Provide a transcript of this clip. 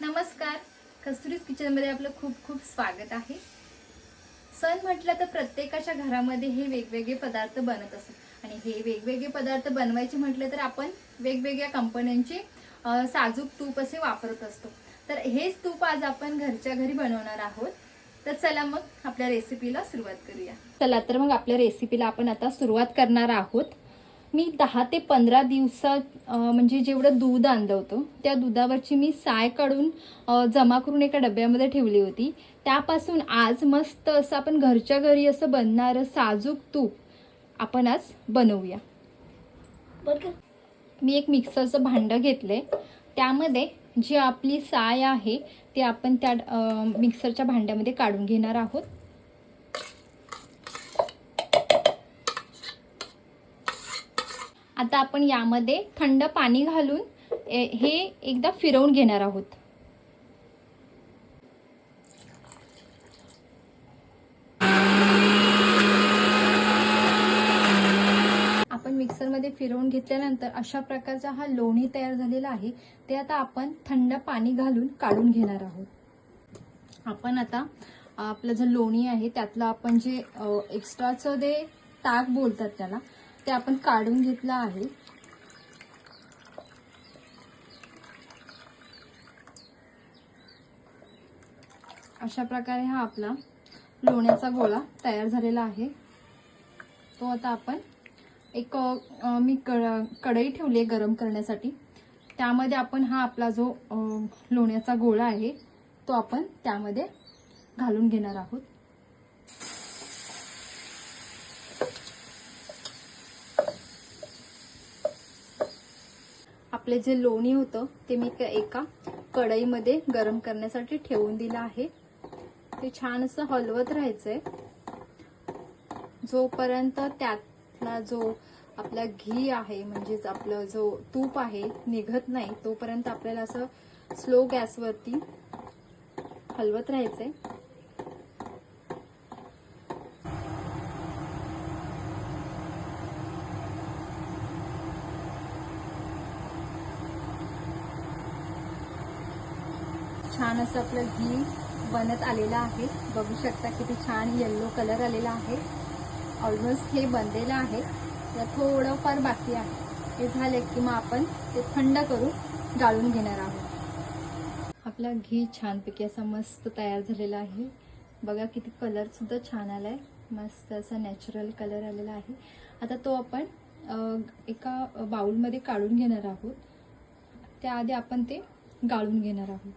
नमस्कार. कस्तुरीज किचनमध्ये आपलं खूप खूप स्वागत आहे. सण म्हटलं तर प्रत्येकाच्या घरामध्ये हे वेगवेगळे पदार्थ बनत असतात. आणि हे वेगवेगळे पदार्थ बनवायचे म्हटलं तर आपण वेगवेगळ्या कंपन्यांचे साजूक तूप असे वापरत असतो. तर हेच तूप आज आपण घरच्या घरी बनवणार आहोत. तर चला मग आपल्या रेसिपीला सुरुवात करूया. चला तर मग आपल्या रेसिपीला आपण आता सुरुवात करणार आहोत. मी दहा ते पंधरा दिवसात म्हणजे जेवढं दूध आणलं होतं त्या दुधावरची मी साय काढून जमा करून एका डब्यामध्ये ठेवली होती. त्यापासून आज मस्त असं आपण घरच्या घरी असं बनणारं साजूक तूप आपण आज बनवूया. मी एक मिक्सरचं भांडं घेतलंय. त्यामध्ये जी आपली साय आहे ती आपण त्या मिक्सरच्या भांड्यामध्ये काढून घेणार आहोत. आता आपण यामध्ये थंड पाणी घालून हे एकदा फिरवून घेणार आहोत. आपण मिक्सरमध्ये फिरवून घेतल्यानंतर अशा प्रकारचा हा लोणी तयार झालेला आहे. ते आता आपण थंड पाणी घालून काढून घेणार आहोत. आपण आता आपलं जे लोणी आहे त्यातलं आपण जे एक्स्ट्राचं जे ताक बोलतात त्याला ते आपण काढून घेतलं आहे. अशा प्रकारे हा आपला लोण्याचा गोळा तयार झालेला आहे. तो आता आपण एक मी कड कढई ठेवली आहे गरम करण्यासाठी. त्यामध्ये आपण हा आपला जो लोण्याचा गोळा आहे तो आपण त्यामध्ये घालून घेणार आहोत. आपले जे लोणी होतं ते मी एका कढईमध्ये गरम करण्यासाठी ठेवून दिलं आहे. ते छान असं हलवत राहायचंय. जोपर्यंत त्यातला जो आपला घी आहे म्हणजेच आपलं जो तूप आहे निघत नाही तोपर्यंत आपल्याला असं स्लो गॅसवरती हलवत राहायचंय. छान असं आपलं घी बनत आलेलं आहे. बघू शकता किती छान येल्लो कलर आलेला आहे. ऑलमोस्ट हे बनलेलं आहे. तर थोडंफार बाकी आहे. हे झालं की मग आपण ते थंड करून गाळून घेणार आहोत. आपला घी छानपैकी असा मस्त तयार झालेला आहे. बघा किती कलरसुद्धा छान आला आहे मस्त असा नॅचरल कलर आलेला आहे. आता तो आपण एका बाउलमध्ये काढून घेणार आहोत. त्याआधी आपण ते गाळून घेणार आहोत.